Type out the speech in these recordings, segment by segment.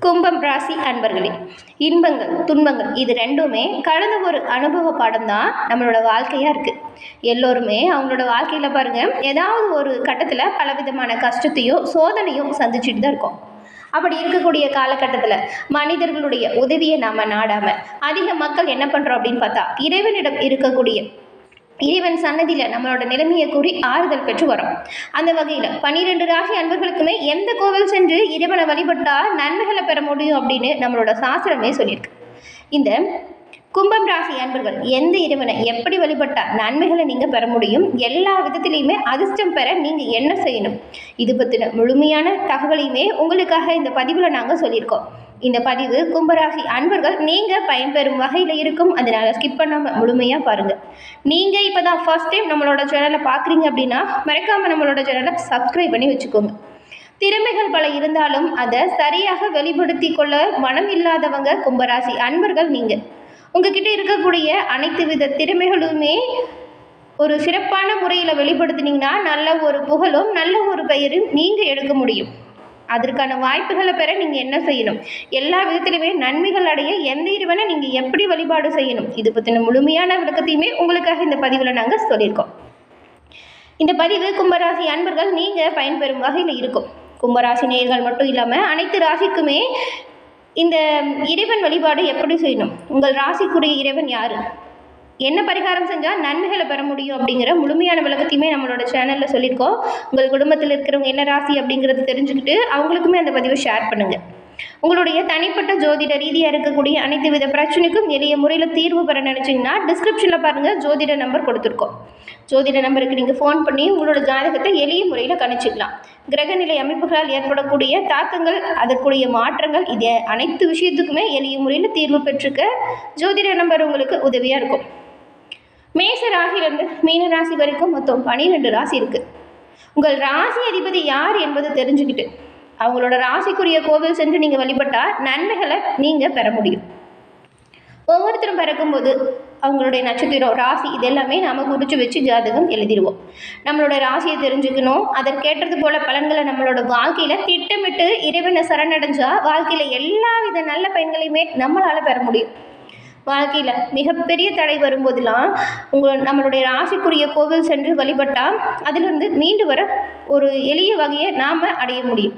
கும்பம் ராசி அன்பர்களே இன்பங்கள் துன்பங்கள் இது ரெண்டுமே கடந்த ஒரு அனுபவ பாடம் தான் நம்மளோட வாழ்க்கையாக இருக்குது எல்லோருமே அவங்களோட வாழ்க்கையில் பாருங்கள் ஏதாவது ஒரு கட்டத்தில் பலவிதமான கஷ்டத்தையும் சோதனையும் சந்திச்சுட்டு தான் இருக்கோம். அப்படி இருக்கக்கூடிய காலகட்டத்தில் மனிதர்களுடைய உதவியை நாம் நாடாமல் அதிக மக்கள் என்ன பண்ணுறோம் அப்படின்னு பார்த்தா இறைவனிடம் இருக்கக்கூடிய இறைவன் சன்னதியில் நம்மளோட நிலைமையை கூறி ஆறுதல் பெற்று வரோம். அந்த வகையில் பன்னிரெண்டு ராசி அன்பர்களுக்குமே எந்த கோவில் சென்று இறைவனை வழிபட்டால் நன்மைகளை பெற முடியும் அப்படின்னு நம்மளோட சாஸ்திரமே சொல்லியிருக்கு. இந்த கும்பம் ராசி அன்பர்கள் எந்த இறைவனை எப்படி வழிபட்டால் நன்மைகளை நீங்கள் பெற முடியும்? எல்லா விதத்திலையுமே அதிர்ஷ்டம் பெற நீங்கள் என்ன செய்யணும்? இது பற்றின முழுமையான தகவலையுமே உங்களுக்காக இந்த பதிவில் நாங்கள் சொல்லியிருக்கோம். இந்த பதிவு கும்பராசி அன்பர்கள் நீங்கள் பயன்பெறும் வகையில் இருக்கும். அதனால் ஸ்கிப் பண்ணாமல் முழுமையாக பாருங்கள் நீங்கள் இப்போ தான் ஃபர்ஸ்ட் டைம் நம்மளோட சேனலை பார்க்குறீங்க அப்படின்னா மறக்காமல் நம்மளோட சேனலை சப்ஸ்கிரைப் பண்ணி வச்சுக்கோங்க. திறமைகள் பல இருந்தாலும் அதை சரியாக வெளிப்படுத்தி கொள்ள மனம் இல்லாதவங்க கும்பராசி அன்பர்கள் நீங்கள் உங்ககிட்ட இருக்கக்கூடிய அனைத்து வித திறமைகளுமே ஒரு சிறப்பான முறையில் வெளிப்படுத்தினீங்கன்னா நல்ல ஒரு புகழும் நல்ல ஒரு பெயரும் நீங்கள் எடுக்க முடியும். அதற்கான வாய்ப்புகளை பெற நீங்கள் என்ன செய்யணும்? எல்லா விதத்திலுமே நன்மைகள் அடைய எந்த இறைவனை நீங்கள் எப்படி வழிபாடு செய்யணும்? இது பற்றின முழுமையான விளக்கத்தையுமே உங்களுக்காக இந்த பதிவில் நாங்கள் சொல்லியிருக்கோம். இந்த பதிவு கும்பராசி அன்பர்கள் நீங்கள் பயன்பெறும் வகையில் இருக்கும். கும்பராசி நேயர்கள் மட்டும் இல்லாமல் அனைத்து ராசிக்குமே இந்த இறைவன் வழிபாடு எப்படி செய்யணும்? உங்கள் ராசிக்குரிய இறைவன் யார்? என்ன பரிகாரம் செஞ்சால் நன்மைகளை பெற முடியும் அப்படிங்கிற முழுமையான விளக்கத்தையுமே நம்மளோட சேனலில் சொல்லியிருக்கோம். உங்கள் குடும்பத்தில் இருக்கிறவங்க என்ன ராசி அப்படிங்கிறத தெரிஞ்சுக்கிட்டு அவங்களுக்குமே அந்த பதிவை ஷேர் பண்ணுங்கள் உங்களுடைய தனிப்பட்ட ஜோதிட ரீதியாக இருக்கக்கூடிய அனைத்து வித பிரச்சனைக்கும் எளிய முறையில் தீர்வு பெற நினச்சிங்கன்னா டிஸ்கிரிப்ஷனில் பாருங்கள் ஜோதிட நம்பர் கொடுத்துருக்கோம். ஜோதிட நம்பருக்கு நீங்கள் ஃபோன் பண்ணி உங்களோட ஜாதகத்தை எளிய முறையில் கணிச்சிக்கலாம். கிரகநிலை அமைப்புகளால் ஏற்படக்கூடிய தாக்கங்கள் அதற்குரிய மாற்றங்கள் இது அனைத்து விஷயத்துக்குமே எளிய முறையில் தீர்வு பெற்றுக்க ஜோதிட நம்பர் உங்களுக்கு உதவியாக இருக்கும். மேச ராசியிலிருந்து மீன ராசி வரைக்கும் மொத்தம் பனிரெண்டு ராசி இருக்குது உங்கள் ராசி அதிபதி யார் என்பது தெரிஞ்சுக்கிட்டு அவங்களோட ராசிக்குரிய கோவில் சென்று நீங்கள் வழிபட்டால் நன்மைகளை நீங்கள் பெற முடியும். ஒவ்வொருத்தரும் பிறக்கும்போது அவங்களுடைய நட்சத்திரம் ராசி இதெல்லாமே நாம் குறித்து வச்சு ஜாதகம் எழுதிடுவோம். நம்மளோட ராசியை தெரிஞ்சுக்கணும். அதற்கேற்றது போல பலன்களை நம்மளோட வாழ்க்கையில் திட்டமிட்டு இறைவனை சரணடைஞ்சால் வாழ்க்கையில் எல்லா வித நல்ல பயன்களையுமே நம்மளால் பெற முடியும். வாழ்க்கையில் மிகப்பெரிய தடை வரும்போதெல்லாம் உங்கள் நம்மளுடைய ராசிக்குரிய கோவில் சென்று வழிபட்டால் அதிலிருந்து மீண்டு வர ஒரு எளிய வகையை நாம் அடைய முடியும்.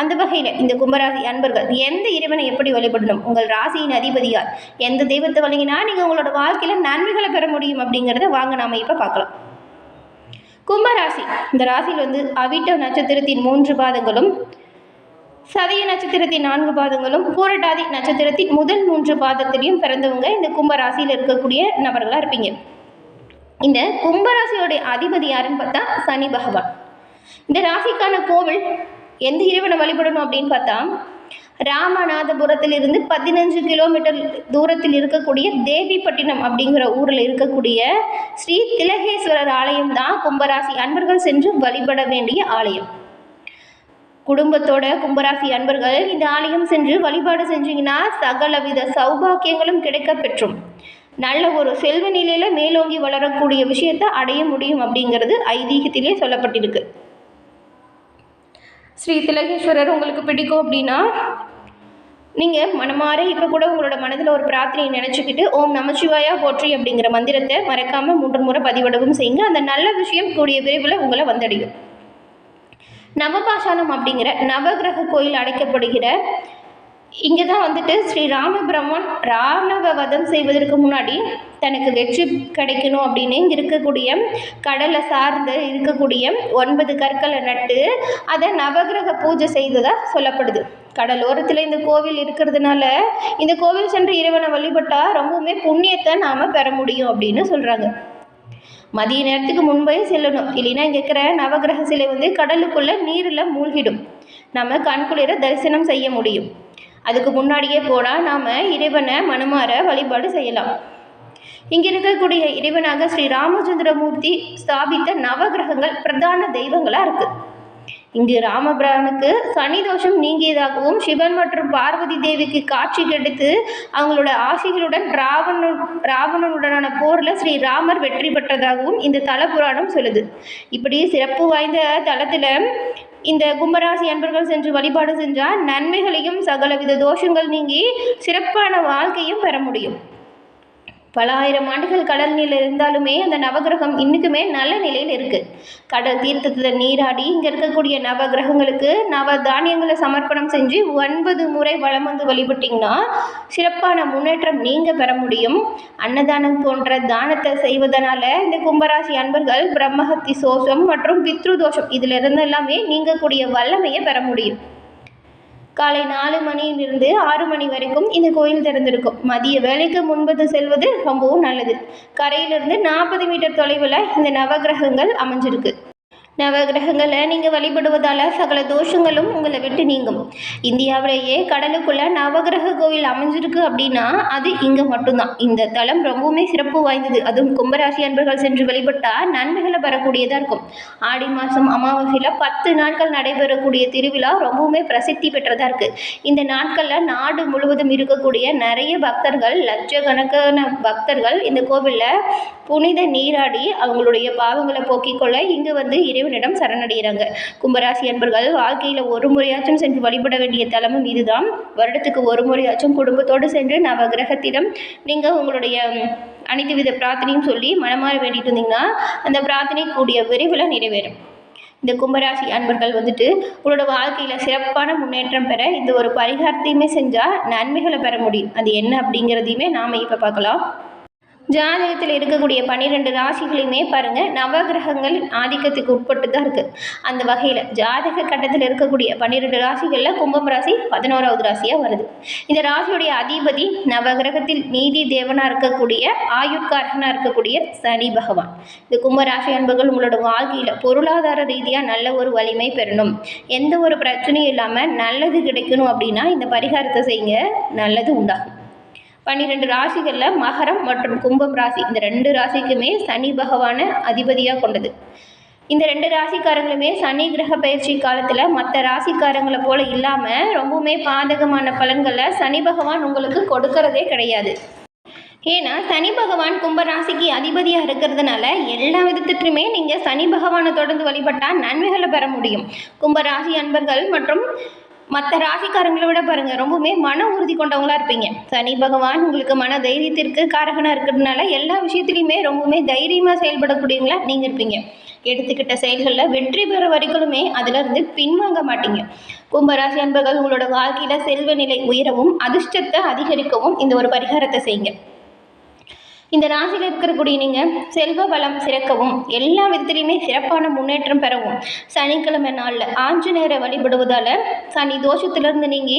அந்த வகையில் இந்த கும்பராசி அன்பர்கள் எந்த இறைவனை எப்படி வழிபடணும்? உங்கள் ராசியின் அதிபதியார் எந்த தெய்வத்தை வழங்கினா நீங்கள் உங்களோட வாழ்க்கையில் நன்மைகளை பெற முடியும் அப்படிங்கிறத வாங்க நாம் இப்போ பார்க்கலாம். கும்பராசி இந்த ராசியில் வந்து அவிட்ட நட்சத்திரத்தின் மூன்று பாதங்களும் சதய நட்சத்திரத்தின் நான்கு பாதங்களும் பூரட்டாதி நட்சத்திரத்தின் முதல் மூன்று பாதத்திலையும் பிறந்தவங்க இந்த கும்பராசியில் இருக்கக்கூடிய நபர்களாக இருப்பீங்க. இந்த கும்பராசியோடைய அதிபதி யாருன்னு பார்த்தா சனி பகவான். இந்த ராசிக்கான கோவில் எந்த இறைவனை வழிபடணும் அப்படின்னு பார்த்தா ராமநாதபுரத்திலிருந்து பதினஞ்சு கிலோமீட்டர் தூரத்தில் இருக்கக்கூடிய தேவிப்பட்டினம் அப்படிங்கிற ஊரில் இருக்கக்கூடிய ஸ்ரீ திலகேஸ்வரர் ஆலயம் தான் கும்பராசி. அன்பர்கள் சென்று வழிபட வேண்டிய ஆலயம். குடும்பத்தோட கும்பராசி அன்பர்கள் இந்த ஆலயம் சென்று வழிபாடு செஞ்சீங்கன்னா சகலவித சௌபாக்கியங்களும் கிடைக்க பெற்றும். நல்ல ஒரு செல்வ நிலையில் மேலோங்கி வளரக்கூடிய விஷயத்தை அடைய முடியும் அப்படிங்கிறது ஐதீகத்திலே சொல்லப்பட்டிருக்கு. ஸ்ரீ திலகேஸ்வரர் உங்களுக்கு பிடிக்கும் அப்படின்னா நீங்கள் மனமாற இப்போ கூட உங்களோட மனதில் ஒரு பிரார்த்தனையை நினச்சிக்கிட்டு ஓம் நமச்சிவாயா போற்றி அப்படிங்கிற மந்திரத்தை மறக்காமல் மூன்று முறை பதிவிடவும் செய்யுங்க. அந்த நல்ல விஷயம் கூடிய விரைவில் உங்களை வந்தடையும். நவபாஷானம் அப்படிங்கிற நவகிரக கோயில் அடைக்கப்படுகிற இங்கே தான் வந்துட்டு ஸ்ரீ ராமபிரம்மன் ராணவ வதம் செய்வதற்கு முன்னாடி தனக்கு வெற்றி கிடைக்கணும் அப்படின்னு இங்கே இருக்கக்கூடிய கடலை சார்ந்து இருக்கக்கூடிய ஒன்பது கற்களை நட்டு அதை நவகிரக பூஜை செய்ததாக சொல்லப்படுது. கடலோரத்தில் இந்த கோவில் இருக்கிறதுனால இந்த கோவில் சென்று இறைவனை வழிபட்டால் ரொம்பவுமே புண்ணியத்தை நாம் பெற முடியும் அப்படின்னு சொல்கிறாங்க மதிய நேரத்துக்கு முன்பே செல்லணும். இல்லைன்னா இங்கே இருக்கிற நவகிரக சிலை வந்து கடலுக்குள்ளே நீரில் மூழ்கிடும். நம்ம கண்குளிர தரிசனம் செய்ய முடியும். அதுக்கு முன்னாடியே போனால் நாம் இறைவனை மனமாற வழிபாடு செய்யலாம். இங்கே இருக்கக்கூடிய இறைவனாக ஸ்ரீ ராமச்சந்திரமூர்த்தி ஸ்தாபித்த நவகிரகங்கள் பிரதான தெய்வங்களாக இருக்குது இங்கு ராமபிரானுக்கு சனி தோஷம் நீங்கியதாகவும் சிவன் மற்றும் பார்வதி தேவிக்கு காட்சி கிடைத்து அவங்களோட ஆசைகளுடன் ராவணன் ராவணனுடனான போரில் ஸ்ரீ ராமர் வெற்றி பெற்றதாகவும் இந்த தல புராணம் சொல்லுது. இப்படி சிறப்பு வாய்ந்த தலத்தில் இந்த கும்பராசி அன்பர்கள் சென்று வழிபாடு செஞ்சால் நன்மைகளையும் சகலவித தோஷங்கள் நீங்கி சிறப்பான வாழ்க்கையும் பெற முடியும். பல ஆயிரம் ஆண்டுகள் கடல் நீர் இருந்தாலுமே அந்த நவகிரகம் இன்னைக்குமே நல்ல நிலையில் இருக்குது கடல் தீர்த்தத்தில் நீராடி இங்கே இருக்கக்கூடிய நவகிரகங்களுக்கு நவ தானியங்களை சமர்ப்பணம் செஞ்சு ஒன்பது முறை வளம் வந்து வழிபட்டிங்கன்னா சிறப்பான முன்னேற்றம் நீங்கள் பெற முடியும். அன்னதானம் போன்ற தானத்தை செய்வதனால இந்த கும்பராசி அன்பர்கள் பிரம்மஹத்தி சோஷம் மற்றும் பித்ரு தோஷம் இதில் எல்லாமே நீங்கக்கூடிய வல்லமையை பெற முடியும். காலை நாலு மணியிலிருந்து ஆறு மணி வரைக்கும் இந்த கோயில் திறந்திருக்கும். மதிய வேலைக்கு முன்பது செல்வது ரொம்பவும் நல்லது. கரையிலிருந்து நாற்பது மீட்டர் தொலைவில் இந்த நவகிரகங்கள் அமைஞ்சிருக்கு. நவகிரகங்களை நீங்கள் வழிபடுவதால் சகல தோஷங்களும் உங்களை விட்டு நீங்கும். இந்தியாவிலேயே கடலுக்குள்ளே நவகிரக கோவில் அமைஞ்சிருக்கு அப்படின்னா அது இங்கே மட்டும்தான். இந்த தலம் ரொம்பவுமே சிறப்பு வாய்ந்தது. அதுவும் கும்பராசி அன்பர்கள் சென்று வழிபட்டால் நன்மைகளை பெறக்கூடியதாக இருக்கும். ஆடி மாதம் அமாவாசையில் பத்து நாட்கள் நடைபெறக்கூடிய திருவிழா ரொம்பவுமே பிரசித்தி பெற்றதாக இருக்குது இந்த நாட்களில் நாடு முழுவதும் இருக்கக்கூடிய நிறைய பக்தர்கள் லட்சக்கணக்கான பக்தர்கள் இந்த கோவிலில் புனித நீராடி அவங்களுடைய பாவங்களை போக்கிக் கொள்ள வந்து வந்து இறைவனிடம் சரணடைகிறாங்க. கும்பராசி அன்பர்கள் வாழ்க்கையில் ஒரு முறையாச்சும் சென்று வழிபட வேண்டிய தலமும் இதுதான். வருடத்துக்கு ஒரு முறையாச்சும் குடும்பத்தோடு சென்று நவகிரகத்திடம் நீங்கள் உங்களுடைய அனைத்து வித பிரார்த்தனையும் சொல்லி மனமாற வேண்டிட்டு இருந்தீங்கன்னா அந்த பிரார்த்தனை கூடிய விரைவில் நிறைவேறும். இந்த கும்பராசி அன்பர்கள் வந்துட்டு உங்களோட வாழ்க்கையில் சிறப்பான முன்னேற்றம் பெற இந்த ஒரு பரிகாரத்தையுமே செஞ்சால் நன்மைகளை பெற முடியும். அது என்ன அப்படிங்கிறதையுமே நாம் இப்போ பார்க்கலாம். ஜாதகத்தில் இருக்கக்கூடிய பன்னிரெண்டு ராசிகளையுமே பாருங்கள் நவகிரகங்கள் ஆதிக்கத்துக்கு உட்பட்டு தான் இருக்குது அந்த வகையில் ஜாதக கட்டத்தில் இருக்கக்கூடிய பன்னிரெண்டு ராசிகளில் கும்பம் ராசி பதினோராவது ராசியாக வருது. இந்த ராசியுடைய அதிபதி நவகிரகத்தில் நீதி தேவனாக இருக்கக்கூடிய ஆயுட்காரகனாக இருக்கக்கூடிய சனி பகவான். இந்த கும்பராசி அன்பர்கள் உங்களோட வாழ்க்கையில் பொருளாதார ரீதியாக நல்ல ஒரு வலிமை பெறணும். எந்த ஒரு பிரச்சனையும் இல்லாமல் நல்லது கிடைக்கணும் அப்படின்னா இந்த பரிகாரத்தை செய்யுங்க நல்லது உண்டாகும். பன்னிரெண்டு ராசிகளில் மகரம் மற்றும் கும்பம் ராசி. இந்த ரெண்டு ராசிக்குமே சனி பகவானை அதிபதியாக கொண்டது. இந்த ரெண்டு ராசிக்காரங்களுமே சனி கிரக பயிற்சி காலத்தில் மற்ற ராசிக்காரங்களை போல இல்லாமல் ரொம்பவுமே பாதகமான பலன்களை சனி பகவான் உங்களுக்கு கொடுக்கறதே கிடையாது. ஏன்னா சனி பகவான் கும்ப ராசிக்கு அதிபதியாக இருக்கிறதுனால எல்லா விதத்துக்குமே நீங்கள் சனி பகவானை தொடர்ந்து வழிபட்டால் நன்மைகளை பெற முடியும். கும்ப ராசி அன்பர்கள் மற்றும் மற்ற ராசிக்காரங்களை விட பாருங்கள் ரொம்பவுமே மன உறுதி கொண்டவங்களா இருப்பீங்க. சனி பகவான் உங்களுக்கு மன தைரியத்திற்கு காரகனாக இருக்கிறதுனால எல்லா விஷயத்துலையுமே ரொம்பவுமே தைரியமாக செயல்படக்கூடியவங்களா நீங்கள் இருப்பீங்க. எடுத்துக்கிட்ட செயல்களில் வெற்றி பெற வரைக்குமே அதிலிருந்து பின்வாங்க மாட்டீங்க. கும்பராசி அன்பர்கள் உங்களோட வாழ்க்கையில் செல்வ நிலை உயரவும் அதிர்ஷ்டத்தை அதிகரிக்கவும் இந்த ஒரு பரிகாரத்தை செய்யுங்க. இந்த ராசியில் இருக்கக்கூடிய நீங்கள் செல்வ வளம் சிறக்கவும் எல்லா விதத்துலையுமே சிறப்பான முன்னேற்றம் பெறவும் சனிக்கிழமை நாளில் ஆஞ்சநேயரை வழிபடுவதால் சனி தோஷத்திலிருந்து நீங்கி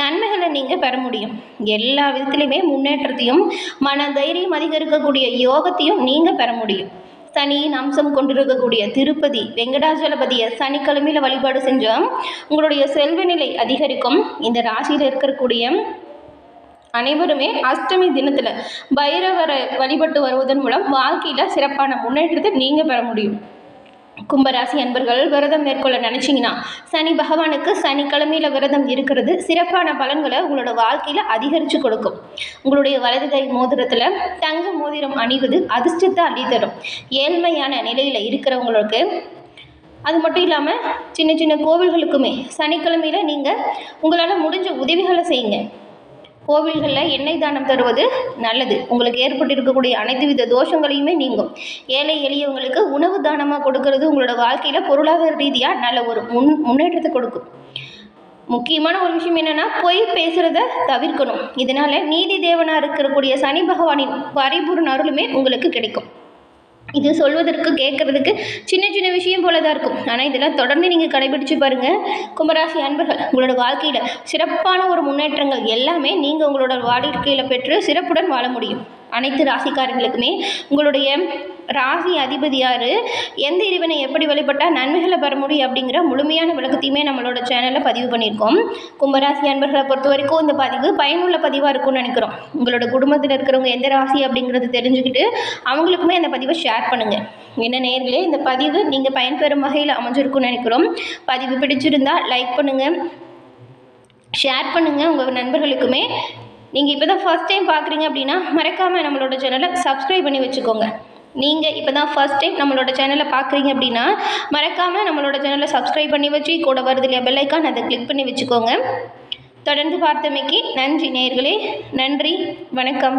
நன்மைகளை நீங்கள் பெற முடியும். எல்லா விதத்துலையுமே முன்னேற்றத்தையும் மன தைரியம் அதிகரிக்கக்கூடிய யோகத்தையும் நீங்கள் பெற முடியும். சனியின் அம்சம் கொண்டிருக்கக்கூடிய திருப்பதி வெங்கடாஜலபதியை சனிக்கிழமையில் வழிபாடு செஞ்சால் உங்களுடைய செல்வ நிலை அதிகரிக்கும். இந்த ராசியில் இருக்கக்கூடிய அனைவருமே அஷ்டமி தினத்தில் பைரவரை வழிபட்டு வருவதன் மூலம் வாழ்க்கையில் சிறப்பான முன்னேற்றத்தை நீங்கள் பெற முடியும். கும்பராசி அன்பர்கள் விரதம் மேற்கொள்ள நினச்சிங்கன்னா சனி பகவானுக்கு சனிக்கிழமையில் விரதம் இருக்கிறது சிறப்பான பலன்களை உங்களோட வாழ்க்கையில் அதிகரித்து கொடுக்கும். உங்களுடைய வலது கை மோதிரத்தில் தங்க மோதிரம் அணிவது அதிர்ஷ்டத்தை அள்ளித்தரும். ஏழ்மையான நிலையில் இருக்கிறவங்களுக்கு அது மட்டும் இல்லாமல் சின்ன சின்ன கோவில்களுக்குமே சனிக்கிழமையில் நீங்கள் உங்களால் முடிஞ்ச உதவிகளை செய்யுங்க. கோவில்களில் எண்ணெய் தானம் தருவது நல்லது. உங்களுக்கு ஏற்பட்டிருக்கக்கூடிய அனைத்து வித தோஷங்களையுமே நீங்கும். ஏழை எளியவங்களுக்கு உணவு தானமாக கொடுக்கறது உங்களோட வாழ்க்கையில் பொருளாதார ரீதியாக நல்ல ஒரு முன் முன்னேற்றத்தை கொடுக்கும். முக்கியமான ஒரு விஷயம் என்னென்னா பொய் பேசுகிறத தவிர்க்கணும். இதனால் நீதி தேவனாக இருக்கக்கூடிய சனி பகவானின் பரிபூர்ண அருளுமே உங்களுக்கு கிடைக்கும். இது சொல்வதற்கு கேட்கறதுக்கு சின்ன சின்ன விஷயம் போல தான் இருக்கும். ஆனால் இதெல்லாம் தொடர்ந்து நீங்கள் கடைபிடிச்சு பாருங்கள் கும்பராசி அன்பர்கள் உங்களோட வாழ்க்கையில் சிறப்பான ஒரு முன்னேற்றங்கள் எல்லாமே நீங்கள் உங்களோட வாழ்க்கையில் பெற்று சிறப்புடன் வாழ முடியும். அனைத்து ராசிக்காரங்களுக்குமே உங்களுடைய ராசி அதிபதி யார்? எந்த இறைவனை எப்படி வழிபட்டால் நன்மைகளை பெற முடியும் அப்படிங்கிற முழுமையான விளக்கத்தையுமே நம்மளோட சேனலில் பதிவு பண்ணியிருக்கோம். கும்பராசி அன்பர்களை பொறுத்த வரைக்கும் இந்த பதிவு பயனுள்ள பதிவாக இருக்கும்னு நினைக்கிறோம். உங்களோட குடும்பத்தில் இருக்கிறவங்க எந்த ராசி அப்படிங்கிறது தெரிஞ்சுக்கிட்டு அவங்களுக்குமே அந்த பதிவை ஷேர் பண்ணுங்கள் என்ன நேர்களே இந்த பதிவு நீங்கள் பயன்பெறும் வகையில் அமைஞ்சிருக்கும்னு நினைக்கிறோம். பதிவு பிடிச்சிருந்தால் லைக் பண்ணுங்கள் ஷேர் பண்ணுங்கள் உங்கள் நண்பர்களுக்குமே நீங்கள் இப்போ தான் ஃபஸ்ட் டைம் பார்க்குறீங்க அப்படின்னா மறக்காமல் நம்மளோட சேனலை சப்ஸ்கிரைப் பண்ணி வச்சுக்கோங்க. நீங்கள் இப்போ தான் ஃபர்ஸ்ட் டைம் நம்மளோட சேனலை பார்க்குறீங்க அப்படின்னா மறக்காமல் நம்மளோட சேனலை சப்ஸ்கிரைப் பண்ணி வச்சு கூட வருது இல்லையா பெல்லைக்கான் அதை கிளிக் பண்ணி வச்சுக்கோங்க. தொடர்ந்து பார்த்தமைக்கு நன்றி நேர்களே நன்றி. வணக்கம்.